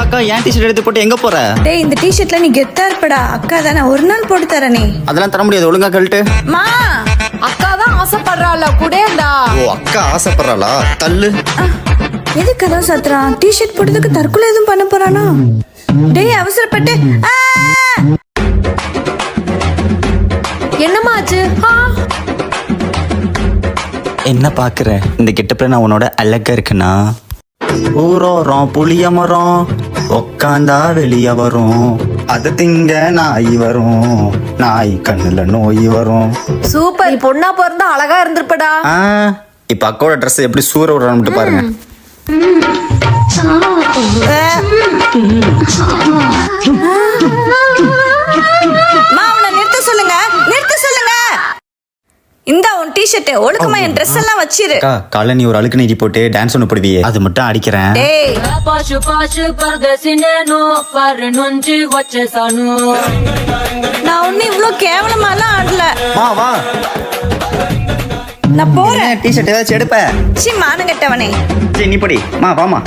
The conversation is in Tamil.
அக்கா ஏன் டிஷர்ட் எடுத்து போட்டு எங்க போற? டேய் இந்த டிஷர்ட்ல நீ கெத்தா இருப்படா. அக்கா தானே ஒரு நாள் போட்டு தரேனே. அதெல்லாம் தர முடியாது ஒழுங்கா கழட்டு மா அக்கா தான் ஆசைப்படுறாள் கூடேண்டா ஓ அக்கா ஆசைப்படுறாளா? தள்ளு. எதுக்கு அதான் சத்துறான்? டிஷர்ட் போட்டதுக்கு தற்கொலை எதுவும் பண்ண போறானா? டேய் அவசரப்பட்டு. ஆ! என்னம்மா ஆச்சு? ஆ, என்ன பாக்குற? இந்த கெட்டப்ல நான் உன்னோட அழகா இருக்குன்னா ஊரோரம் புளிய மரம் உக்காந்தா வெளிய வரும். அது திங்க நாய் வரும். நாய் கண்ணுல நோய் வரும். சூப்பர். பொண்ணா பிறந்தா அழகா இருந்திருப்படா. ஆ, இப்ப அக்காவோட ட்ரெஸ் எப்படி சூற விடுறான்னு பாருங்க. டிஷர்ட் ஒழுக்கமா என் ட்ரெஸ் எல்லாம் வச்சிரு அக்கா காலைல நீ ஒரு அழுக்கு நீதி போட்டு டான்ஸ் ஒன்று போடுவியே அது மட்டும் அடிக்கிறேன் டேய் పాశు పాశు పరదేశి నేను పరి నుంచి వచ్చేసాను நான் ஒன்னும் இவ்ளோ கேவலமாலாம் ஆடல வா வா நான் போறேன் டிஷர்ட் ஏதாச்சும் எடுப்ப சி மானங்கட்டவனே சரி நீ படி மா வாமா